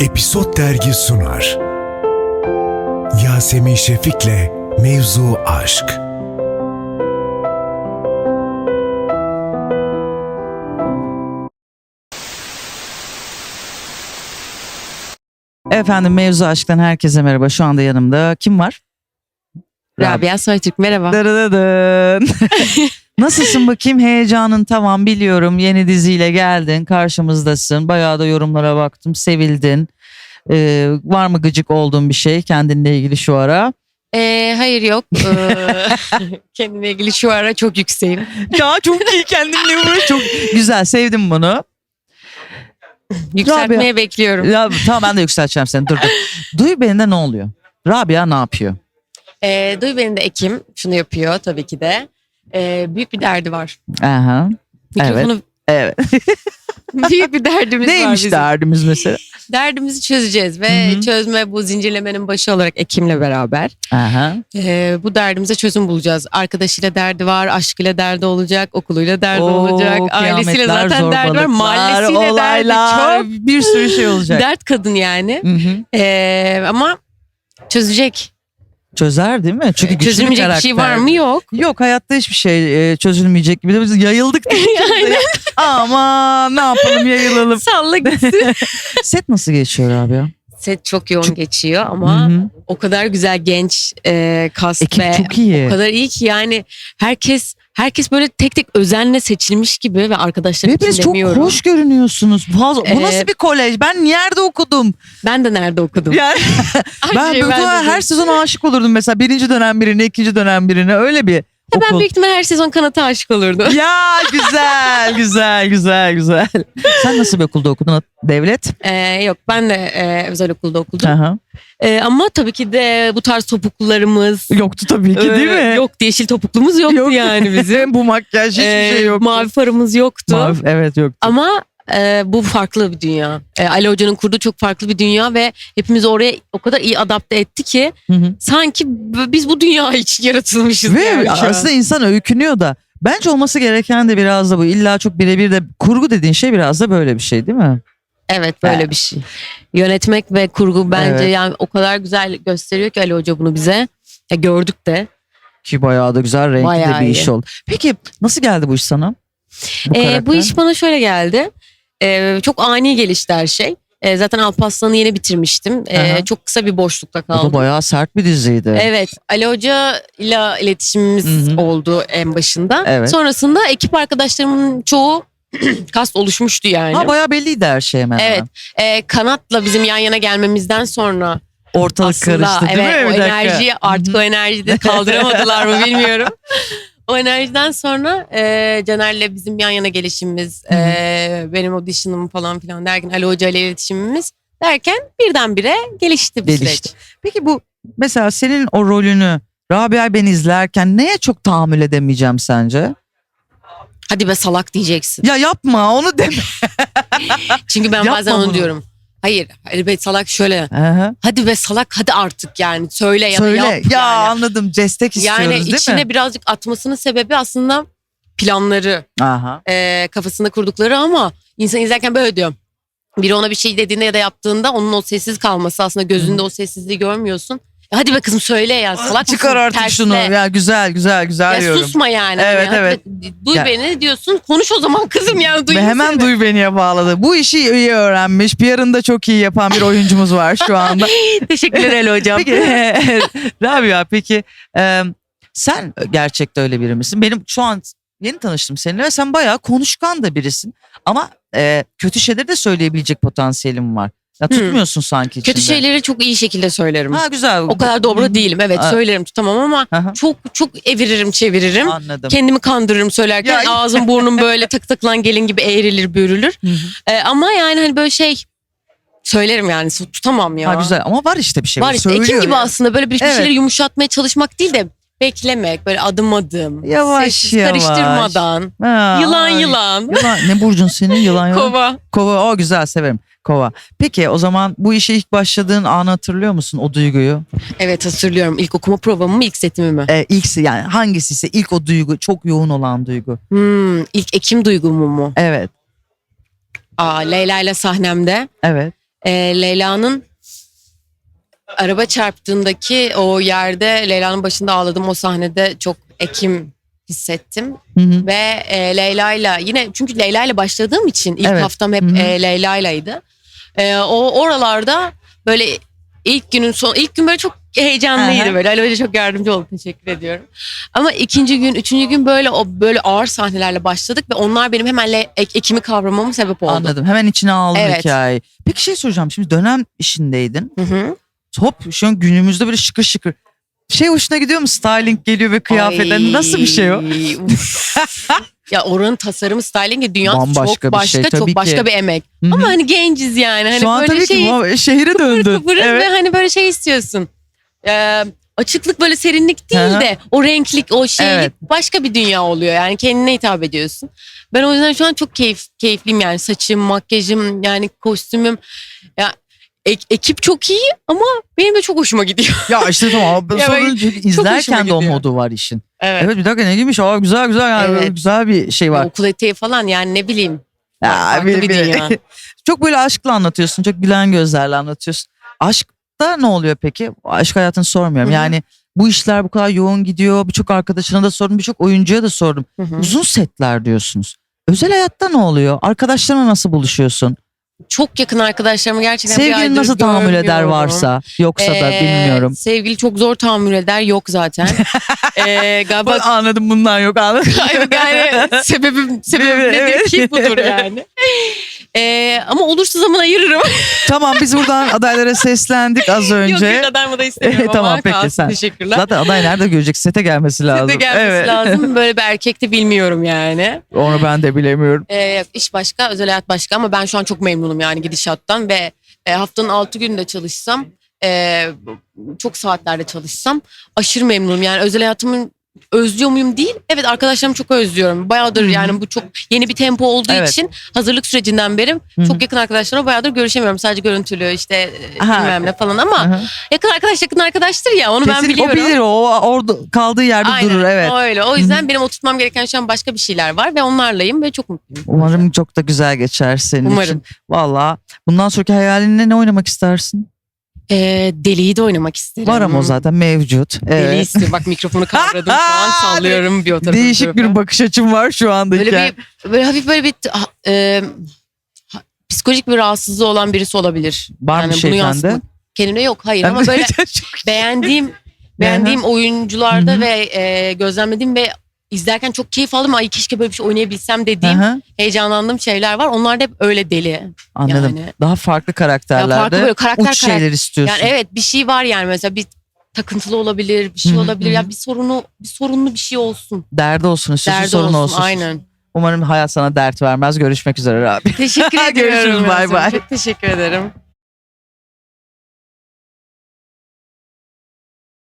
Episod Dergi sunar. Yasemin Şefik'le Mevzu Aşk. Efendim mevzu aşktan herkese merhaba. Şu anda yanımda kim var? Rabia Soytürk merhaba. Dırıdıdın. Nasılsın bakayım? Heyecanın tamam biliyorum. Yeni diziyle geldin. Karşımızdasın. Bayağı da yorumlara baktım. Sevildin. Ee, var mı gıcık olduğun bir şey kendinle ilgili şu ara? Ee, hayır yok. Ee, kendimle ilgili şu ara çok yükseğim. ya çok iyi kendimle uğraş. Çok güzel. Sevdim bunu. Yükseltmeye bekliyorum. Ya, tamam ben de yükselteceğim seni. Dur dur. Duy bende ne oluyor? Rabia ne yapıyor? Ee, Duy benim de Ekim şunu yapıyor tabii ki de. Ee, büyük bir derdi var. Aha. Mikrofonu Evet. büyük bir derdimiz var Neymiş bizim. derdimiz mesela? Derdimizi çözeceğiz ve Hı hı. çözme bu zincirlemenin başı olarak Ekim'le beraber. Aha. Ee, bu derdimize çözüm bulacağız. Arkadaşıyla derdi var, aşkıyla derdi olacak, okuluyla derdi Oo, olacak, ailesiyle zaten derdi var, mahallesiyle olaylar, derdi çok. bir sürü şey olacak. Dert kadın yani. Hı hı. Ee, ama çözecek. Çözer değil mi? Çünkü güçlü Çözülmeyecek bir şey var karakter. mı? Yok. Yok hayatta hiçbir şey e, çözülmeyecek gibi. Biz yayıldık. Aynen. Ama ne yapalım yayılalım. Salla gitsin. Set nasıl geçiyor abi ya? Set çok yoğun Çok- geçiyor ama Hı o kadar güzel genç e, kast Ekip ve çok iyi. o kadar iyi ki yani herkes herkes böyle tek tek özenle seçilmiş gibi ve arkadaşlar Hepiniz için çok demiyorum. hoş görünüyorsunuz. Fazla, bu Ee, nasıl bir kolej? Ben nerede okudum? Ben de nerede okudum? Yani ben, Ay, ben her sezon aşık olurdum mesela. Birinci dönem birine, ikinci dönem birine. Öyle bir Ya ben büyük ihtimal her sezon kanata aşık olurdum. Ya güzel, güzel, güzel, güzel. Sen nasıl bir okulda okudun? Devlet? Ee, yok ben de e, özel okulda okudum. Aha. Ee, ama tabii ki de bu tarz topuklularımız Yoktu tabii ki değil mi? Yoktu yeşil topuklumuz yoktu Yok. yani bizim. Bu makyaj hiçbir Ee, şey yok. Mavi farımız yoktu. Mavi, evet yok. Ama e, bu farklı bir dünya. E, Ali Hoca'nın kurduğu çok farklı bir dünya ve hepimizi oraya o kadar iyi adapte etti ki Hı hı. sanki biz bu dünya için yaratılmışız. Ve yani aslında insan öykünüyor da. Bence olması gereken de biraz da bu. İlla çok birebir de kurgu dediğin şey biraz da böyle bir şey değil mi? Evet böyle Evet. bir şey. Yönetmek ve kurgu bence Evet. yani o kadar güzel gösteriyor ki Ali Hoca bunu bize. Ya gördük de. Ki bayağı da güzel renkli Bayağı de bir iyi. iş oldu. Peki nasıl geldi bu iş sana? Bu, E, bu iş bana şöyle geldi. E, çok ani gelişti her şey. E, zaten Alparslan'ı yeni bitirmiştim. E, Aha. çok kısa bir boşlukta O da kaldım. bayağı sert bir diziydi. Evet Ali Hoca ile iletişimimiz Hı hı. oldu en başında. Evet. Sonrasında ekip arkadaşlarımın çoğu kast oluşmuştu yani. Ha bayağı belliydi her şey hemen. Evet. Ee, kanatla bizim yan yana gelmemizden sonra Ortalık aslında karıştı değil evet mi? o Bir dakika. enerjiyi artık o enerjiyi de kaldıramadılar mı bilmiyorum. O enerjiden sonra e, Caner'le bizim yan yana gelişimimiz, e, benim audition'ım falan filan derken Ali Hoca ile iletişimimiz derken birdenbire gelişti bu Gelişti. süreç. Peki bu mesela senin o rolünü Rabia ben izlerken neye çok tahammül edemeyeceğim sence? Hadi be salak diyeceksin. Ya yapma onu deme. Çünkü ben Yapma bazen onu bunu. diyorum. Hayır, hadi be salak şöyle. Aha. Hadi be salak hadi artık yani söyle ya Söyle. da Ya, yap yani. anladım. Destek istiyoruz Yani değil içine mi? birazcık atmasının sebebi aslında planları, Aha. e, kafasında kurdukları ama insan izlerken böyle diyor. Biri ona bir şey dediğinde ya da yaptığında onun o sessiz kalması aslında gözünde o sessizliği görmüyorsun. Hadi be kızım söyle ya salak Çıkar mısın? artık Tersle. şunu. Ya güzel güzel güzel Ya yorum. susma yani. Evet, Hani evet. Duy Ya- beni diyorsun. Konuş o zaman kızım yani duy Ve hemen duy beniye bağladı. Bu işi iyi öğrenmiş. PR'ını da çok iyi yapan bir oyuncumuz var şu anda. Teşekkürler Ali hocam. Peki Rabia peki e, sen gerçekte öyle biri misin? Benim şu an yeni tanıştım seninle ve sen bayağı konuşkan da birisin. Ama e, kötü şeyleri de söyleyebilecek potansiyelim var. Ya tutmuyorsun sanki Kötü içinde. şeyleri çok iyi şekilde söylerim. Ha güzel. O kadar dobra değilim. Evet Ha. söylerim tutamam ama Aha, çok çok eviririm çeviririm. Anladım. Kendimi kandırırım söylerken Ya- ağzım burnum böyle takı takılan gelin gibi eğrilir. Hı hı. Ee, ama yani hani böyle şey söylerim yani tutamam ya. Ha güzel ama var işte bir şey. Var işte Söylüyor Ekim gibi ya. aslında böyle bir, bir Evet. şeyleri yumuşatmaya çalışmak değil de beklemek böyle adım adım. Yavaş, sessiz, yavaş. karıştırmadan. Ha, yılan ay. yılan. Yılan. Ne burcun senin yılan yılan? Kova. Kova. O güzel severim. Kova. Peki o zaman bu işe ilk başladığın anı hatırlıyor musun o duyguyu? Evet hatırlıyorum ilk okuma provamı mı ilk setimi mi? Ee, ilk yani hangisi ise ilk o duygu çok yoğun olan duygu. Hmm, ilk Ekim duygumu mu? Evet. Aa, Leyla ile sahnemde. Evet. e, Leyla'nın araba çarptığındaki o yerde Leyla'nın başında ağladım o sahnede çok ekim hissettim Hı hı. ve e, Leyla'yla yine çünkü Leyla'yla başladığım için ilk Evet. haftam hep Hı hı. e, Leyla'ylaydı. E, o oralarda böyle ilk günün son ilk gün böyle çok heyecanlıydı Aha. böyle. Ali Hoca çok yardımcı oldu. Teşekkür ediyorum. Ama ikinci gün, üçüncü gün böyle o böyle ağır sahnelerle başladık ve onlar benim hemen le- ek- ekimi kavramama sebep oldu. Anladım. Hemen içine aldın Evet. hikayeyi. Peki şey soracağım. Şimdi dönem işindeydin. Hı hı. Hop şu an günümüzde böyle şıkır şıkır. Şey hoşuna gidiyor mu? Styling geliyor ve kıyafetler. Ay, Nasıl bir şey o? uf. ya oranın tasarımı stylingi dünya Bambaşka çok bir başka şey, tabii çok ki. başka bir emek. Hı hı. Ama hani genciz yani. Hani Şu an böyle tabii şey ki bu şehire döndün. kıpırız Evet. ve hani böyle şey istiyorsun. Ee, açıklık böyle serinlik değil hı. de o renklik o şeylik Evet. başka bir dünya oluyor. Yani kendine hitap ediyorsun. Ben o yüzden şu an çok keyif keyifliyim yani saçım, makyajım, yani kostümüm. Ya ek- ekip çok iyi ama benim de çok hoşuma gidiyor. Ya işte tamam. Ya Sonra ben- izlerken de o gidiyor. modu var işin. Evet. Evet bir dakika ne giymiş? Aa güzel güzel yani Evet. güzel bir şey var. Okul eteği falan yani ne bileyim. Ya, farklı bir- dünya. çok böyle aşkla anlatıyorsun. Çok gülen gözlerle anlatıyorsun. Aşkta ne oluyor peki? Aşk hayatını sormuyorum. Hı hı. Yani bu işler bu kadar yoğun gidiyor. Birçok arkadaşına da sordum. Birçok oyuncuya da sordum. Hı hı. Uzun setler diyorsunuz. Özel hayatta ne oluyor? Arkadaşlarına nasıl buluşuyorsun? Çok yakın arkadaşlarımı gerçekten bir aydır nasıl tahammül eder görmüyorum. varsa yoksa da Ee, bilmiyorum. Sevgili çok zor tahammül eder yok zaten. ee, galiba anladım bundan yok anladım. yani sebebim, sebebim nedir evet. ki budur yani. Ee, ama olursa zaman ayırırım. tamam biz buradan adaylara seslendik az önce. yok aday da istemiyorum Tamam, ama peki, kalsın. sen- Teşekkürler. Zaten aday nerede görecek? Sete gelmesi lazım. Size gelmesi evet. lazım. Böyle bir erkek de bilmiyorum yani. Onu ben de bilemiyorum. Ee, iş başka, özel hayat başka ama ben şu an çok memnunum yani gidişattan ve e, haftanın altı günde çalışsam, e, çok saatlerde çalışsam aşırı memnunum. Yani özel hayatımın özlüyor muyum değil. Evet arkadaşlarımı çok özlüyorum. Bayağıdır Hı hı. yani bu çok yeni bir tempo olduğu Evet. için hazırlık sürecinden beri Hı hı. çok yakın arkadaşlarımla bayağıdır görüşemiyorum. Sadece görüntülü işte e, Aha. bilmem ne falan ama Aha. yakın arkadaş yakın arkadaştır ya onu ben Kesin biliyorum. o bilir o orada kaldığı yerde Aynen, durur evet. öyle. O yüzden benim oturtmam gereken şu an başka bir şeyler var ve onlarlayım ve çok mutluyum. Umarım çok da güzel geçer senin Umarım. için. Valla bundan sonraki hayalinle ne oynamak istersin? Ee, deliyi de oynamak isterim. Var ama o zaten mevcut. Deli Evet. istiyorum. Bak mikrofonu kavradım şu an sallıyorum bir o tarafa. Değişik bir bakış açım var şu anda. Böyle bir böyle hafif böyle bir e, psikolojik bir rahatsızlığı olan birisi olabilir. Var mı bunu şeytanda? yansıtmak- Kendine yok hayır ama böyle beğendiğim beğendiğim oyuncularda Hı hı. ve e, gözlemlediğim ve izlerken çok keyif aldım. Ay keşke böyle bir şey oynayabilsem dediğim Aha, heyecanlandığım şeyler var. Onlar da hep öyle deli. Anladım. Yani. Daha farklı Ya karakterlerde farklı böyle karakter uç şeyler istiyorsun. Yani evet bir şey var yani mesela bir takıntılı olabilir, bir şey olabilir. Ya bir sorunu, bir sorunlu bir şey olsun. Derdi olsun istiyorsun Derdi sorun olsun, olsun. aynen. Umarım hayat sana dert vermez. Görüşmek üzere abi. Teşekkür ediyorum. Görüşürüz, bay bay. Çok teşekkür ederim.